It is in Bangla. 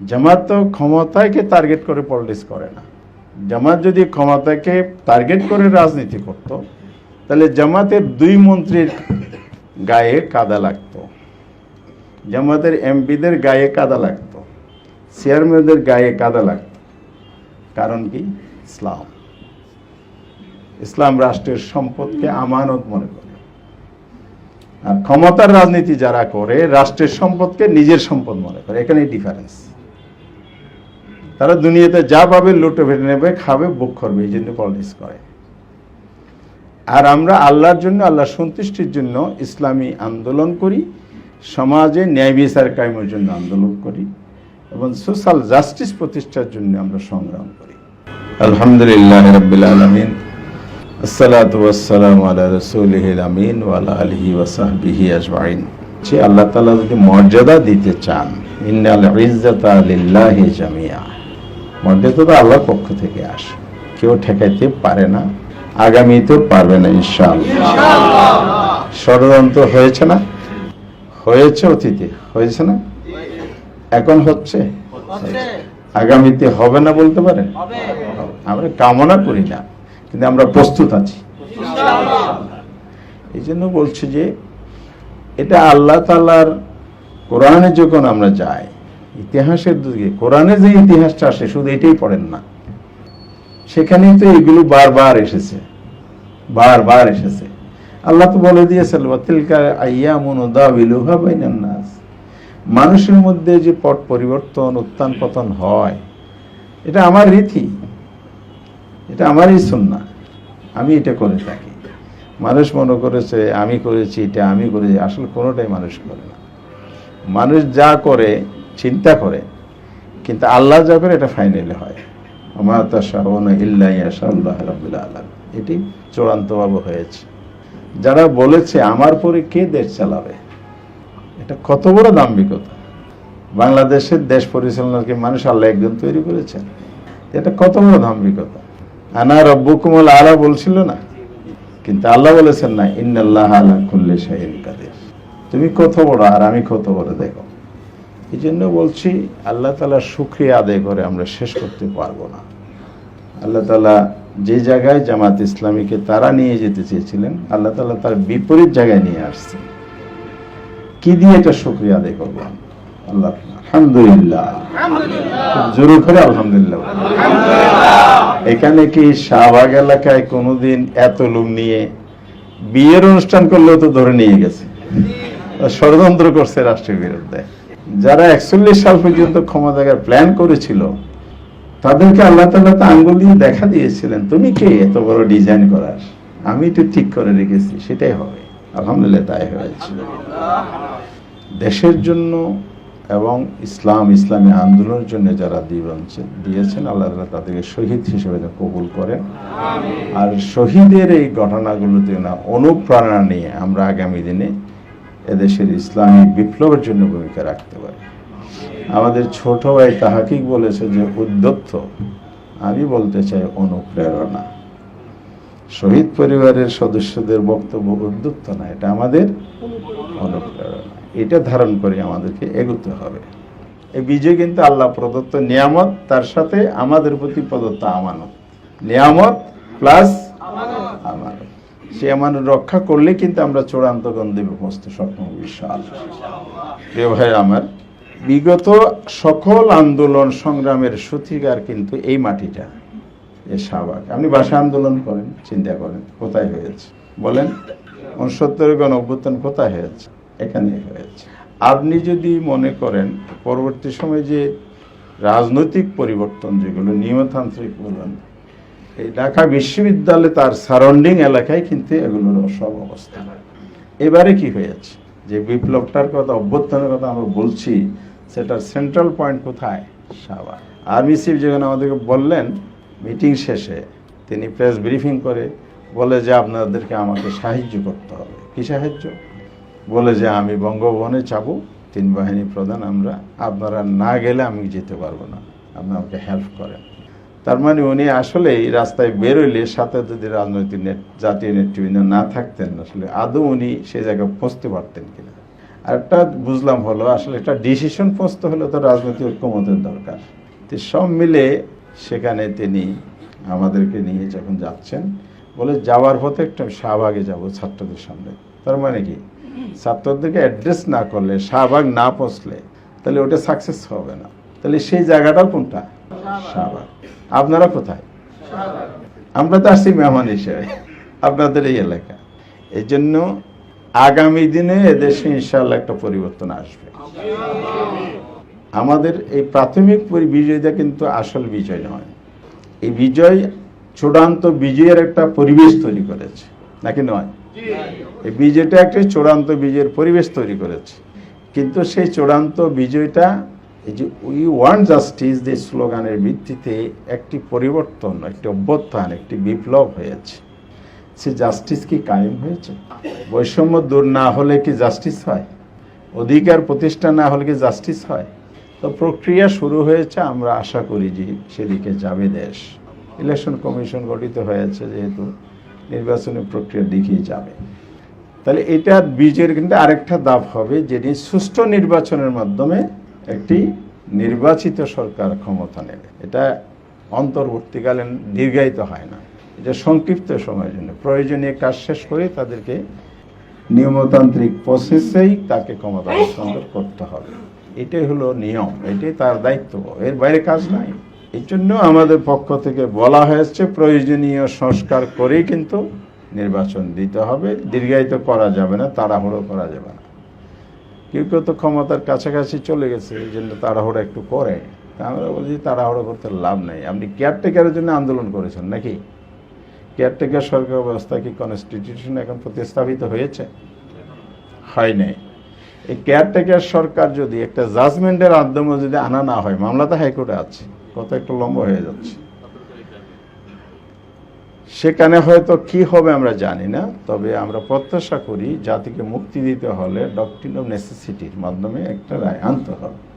জামাত তো ক্ষমতাকে টার্গেট করে পলিটিক্স করে না। জামাত যদি ক্ষমতাকে টার্গেট করে রাজনীতি করত, তাহলে জামাতের দুই মন্ত্রীর গায়ে কাদা লাগতো। জামাতের এমপিদের গায়ে কাদা লাগতো, চেয়ারম্যানদের গায়ে কাদা লাগতো। কারণ কি? ইসলাম। ইসলাম রাষ্ট্রের সম্পদকে আমানত মনে করে। আর ক্ষমতার রাজনীতি যারা করে, রাষ্ট্রের সম্পদকে নিজের সম্পদ মনে করে। এখানে ডিফারেন্স তারা দুনিয়াতে যা পাবে, লুটে ফেটে নেবে, খাবে, বুক করবে, এই জন্য পলিটিক্স করে। আর আমরা আল্লাহর জন্য আল্লাহ সন্তুষ্টির জন্য ইসলামী আন্দোলন করি, সমাজে ন্যায় বিচার কায়েমের জন্য আন্দোলন করি, এবং সোশ্যাল জাস্টিস প্রতিষ্ঠার জন্য আমরা সংগ্রাম করি। আলহামদুলিল্লাহ রবিল আলমিন, আসসালাতু ওয়াসসালামু আলা রাসূলিহিল আমিন ওয়া আলা আলিহি ওয়া সাহবিহি আজমাইন। যে আল্লাহ তাআলা যদি মর্যাদা দিতে চান, ইন্নাল ইজ্জাতা লিল্লাহি জামিয়া মর্যাদা তো আল্লাহর পক্ষ থেকে আসে। কেউ ঠেকাইতে পারে না। আগামীতেও পারবে না ইনশাআল্লাহ। ষড়যন্ত্র হয়েছে না? হয়েছে অতীতে হয়েছে না? এখন হচ্ছে? আগামীতে হবে না বলতে পারেন আমরা কামনা করি না কিন্তু আমরা প্রস্তুত আছি। এই জন্য বলছি যে এটা আল্লাহ তালার কোরআনে যখন আমরা যাই ইতিহাসের দিকে, কোরআনে যে ইতিহাসটা আসে, শুধু এটাই পড়েন না। সেখানেই তো এগুলো বারবার এসেছে। বারবার এসেছে। আল্লাহ তো বলে বাইনান নাস। মানুষের মধ্যে যে পট পরিবর্তন, উত্থান পতন হয়, এটা আমার রীতি। এটা আমারই সুন্না আমি এটা করে থাকি। মানুষ মনে করেছে, আমি করেছি এটা, আমি করেছি। আসলে কোনোটাই মানুষ করে না। মানুষ যা করে চিন্তা করে, কিন্তু আল্লাহ যা করে এটা ফাইনালি হয়। আমার তাশাউনা ইল্লা ইয়াশাআল্লাহ রাব্বুল আলামিন। এটি চূড়ান্তভাবে হয়েছে। যারা বলেছে, আমার পরে কে দেশ চালাবে? এটা কত বড় দাম্ভিকতা। বাংলাদেশের দেশ পরিচালনার কি মানুষ আল্লাহ একজন তৈরি করেছেন? এটা কত বড় দাম্ভিকতা। আনা রব্বুকুমল আলা বলছিল না? কিন্তু আল্লাহ বলেছেন না, ইন্নাল্লাহ আলা কুল্লি শাইইন কাদির। তুমি কত বড় আর আমি কত বড়, দেখো। এই জন্য বলছি, আল্লাহ তালা শুক্রিয়া আদায় করে আমরা শেষ করতে পারব না। আল্লাহ তালা যে জায়গায় জামাত ইসলামীকে তারা নিয়ে যেতে চেয়েছিলেন, আল্লাহ তালা তার বিপরীত জায়গায় নিয়ে আসছে। কি দিয়ে এটা শুক্রিয়া আদায় করব আল্লাহ আলহামদুলিল্লাহ। জোরে করে আলহামদুলিল্লাহ। এখানে কি শাহবাগ এলাকায় কোনোদিন এত লোক নিয়ে বিয়ের অনুষ্ঠান করলেও তো ধরে নিয়ে গেছে? ষড়যন্ত্র করছে রাষ্ট্রের বিরুদ্ধে যারা একচল্লিশ সাল পর্যন্ত ক্ষমতাকার প্ল্যান করেছিল, তাদেরকে আল্লাহ তাল্লাহ তো আঙ্গুল দিয়ে দেখা দিয়েছিলেন, তুমি কে? এত বড় ডিজাইন করার। আমি তো ঠিক করে রেখেছি, সেটাই হবে। আলহামদুলিল্লাহ, তাই হয়েছে। দেশের জন্য এবং ইসলাম, ইসলামী আন্দোলনের জন্য যারা দিয়েছেন, আল্লাহ তাআলা তাদেরকে শহীদ হিসেবে কবুল করেন। আর শহীদের এই ঘটনাগুলোতে না অনুপ্রেরণা নিয়ে আমরা আগামী দিনে এদেশের ইসলামী বিপ্লবের জন্য ভূমিকা রাখতে পারি। আমাদের ছোট ভাই তাহাকিক বলেছে যে উদ্যত্ত আমি বলতে চাই অনুপ্রেরণা। শহীদ পরিবারের সদস্যদের বক্তব্য উদ্যুক্ত না, এটা আমাদের অনুপ্রেরণা। এটা ধারণ করে আমাদেরকে এগোতে হবে। এই বিজয় কিন্তু আল্লাহ প্রদত্ত নিয়ামত, তার সাথে আমাদের প্রতি প্রদত্ত আমানত। নিয়ামত প্লাস সে আমানত রক্ষা করলে কিন্তু আমরা চূড়ান্ত গন্ধে পৌঁছতে সক্ষম বিশাল। প্রিয় ভাই আমার, বিগত সকল আন্দোলন সংগ্রামের সত্যিকার কিন্তু এই মাটিটা, এ শাহবাগ। আপনি ভাষা আন্দোলন করেন, চিন্তা করেন, কোথায় হয়েছে? বলেন, উনসত্তরের গণ অভ্যুত্থান কোথায় হয়েছে? এখানে হয়েছে। আপনি যদি মনে করেন, পরবর্তী সময়ে যে রাজনৈতিক পরিবর্তন, যেগুলো নিয়মতান্ত্রিক বলেন এই ঢাকা বিশ্ববিদ্যালয়ে তার সারাউন্ডিং এলাকায় কিন্তু এগুলোর সব অবস্থা। এবারে কি হয়েছে? যে বিপ্লবটার কথা, অভ্যুত্থানের কথা আমরা বলছি, সেটার সেন্ট্রাল পয়েন্ট কোথায়? শাহবাগ আর্মি চিফ যখন আমাদেরকে বললেন মিটিং শেষে তিনি প্রেস ব্রিফিং করে বলে যে আপনাদেরকে আমাকে সাহায্য করতে হবে। কী সাহায্য? বলে যে আমি বঙ্গভবনে যাব তিন বাহিনী প্রধান, আমরা আপনারা না গেলে আমি যেতে পারব না। আপনি আমাকে হেল্প করেন। তার মানে উনি আসলে রাস্তায় বেরোলে সাথে যদি রাজনৈতিক নেট, জাতীয় নেতৃবৃন্দ না থাকতেন, আসলে আদৌ উনি সে জায়গায় পৌঁছতে পারতেন কিনা? আর একটা বুঝলাম হলো, আসলে একটা ডিসিশন পৌঁছতে হলে তো রাজনৈতিক ঐক্যমতের দরকার। তো সব মিলে সেখানে তিনি আমাদেরকে নিয়ে যখন যাচ্ছেন, বলে যাওয়ার পথে একটা শাহবাগে যাব ছাত্রদের সামনে। তার মানে কি? ছাত্রদেরকে অ্যাড্রেস না করলে, শাহবাগ না পৌঁছলে, তাহলে ওটা সাকসেস হবে না। তাহলে সেই জায়গাটাও কোনটা? আপনারা কোথায়? আমরা তো আসছি মেহমান হিসেবে, আপনাদের এই এলাকা। এই জন্য আগামী দিনে এদেশে ইনশাল্লাহ একটা পরিবর্তন আসবে। আমাদের এই প্রাথমিক পরি- বিজয়টা কিন্তু আসল বিজয় নয়। এই বিজয় চূড়ান্ত বিজয়ের একটা পরিবেশ তৈরি করেছে, নাকি নয়? এই বিজয়টা একটা চূড়ান্ত বিজয়ের পরিবেশ তৈরি করেছে। কিন্তু সেই চূড়ান্ত বিজয়টা এই যে উই ওয়ান্ট জাস্টিস যে স্লোগানের ভিত্তিতে একটি পরিবর্তন, একটি অভ্যুত্থান, একটি বিপ্লব হয়েছে। সে জাস্টিস কি কায়েম হয়েছে? বৈষম্য দূর না হলে কি জাস্টিস হয়? অধিকার প্রতিষ্ঠা না হলে কি জাস্টিস হয়? তো প্রক্রিয়া শুরু হয়েছে, আমরা আশা করি যে সেদিকে যাবে দেশ। ইলেকশন কমিশন গঠিত হয়েছে, যেহেতু নির্বাচনী প্রক্রিয়ার দিকেই যাবে। তাহলে এটা বীজের কিন্তু আরেকটা দাব হবে যেটি সুষ্ঠু নির্বাচনের মাধ্যমে একটি নির্বাচিত সরকার ক্ষমতা নেবে। এটা অন্তর্বর্তীকালীন দীর্ঘায়িত হয় না। এটা সংক্ষিপ্ত সময়ের জন্য। প্রয়োজনীয় কাজ শেষ করে তাদেরকে নিয়মতান্ত্রিক প্রসেসেই তাকে ক্ষমতা হস্তান্তর করতে হবে। এটাই হলো নিয়ম। এটাই তার দায়িত্ব। এর বাইরে কাজ নাই। এই জন্য আমাদের পক্ষ থেকে বলা হয়েছে, প্রয়োজনীয় সংস্কার করেই কিন্তু নির্বাচন দিতে হবে। দীর্ঘায়িত করা যাবে না, তাড়াহুড়ো করা যাবে না। কেউ কেউ তো ক্ষমতার কাছাকাছি চলে গেছে, এই জন্য তাড়াহুড়ো একটু করে। আমরা বলছি, তাড়াহুড়ো করতে লাভ নেই। আপনি কেয়ারটেকারের জন্য আন্দোলন করেছেন নাকি? কেয়ারটেকার সরকার ব্যবস্থা কি কনস্টিটিউশন এখন প্রতিস্থাপিত হয়েছে? হয় নাই। এই কেয়ারটেকার সরকার যদি একটা জাজমেন্টের মাধ্যমে যদি আনা না হয় মামলা তো হাইকোর্টে আছে। কত একটু লম্বা হয়ে যাচ্ছে। সেখানে হয়তো কি হবে আমরা জানি না, তবে আমরা প্রত্যাশা করি জাতিকে মুক্তি দিতে হলে ডক্টিন অফ নেসেসিটির মাধ্যমে একটা রায় আনতে হবে।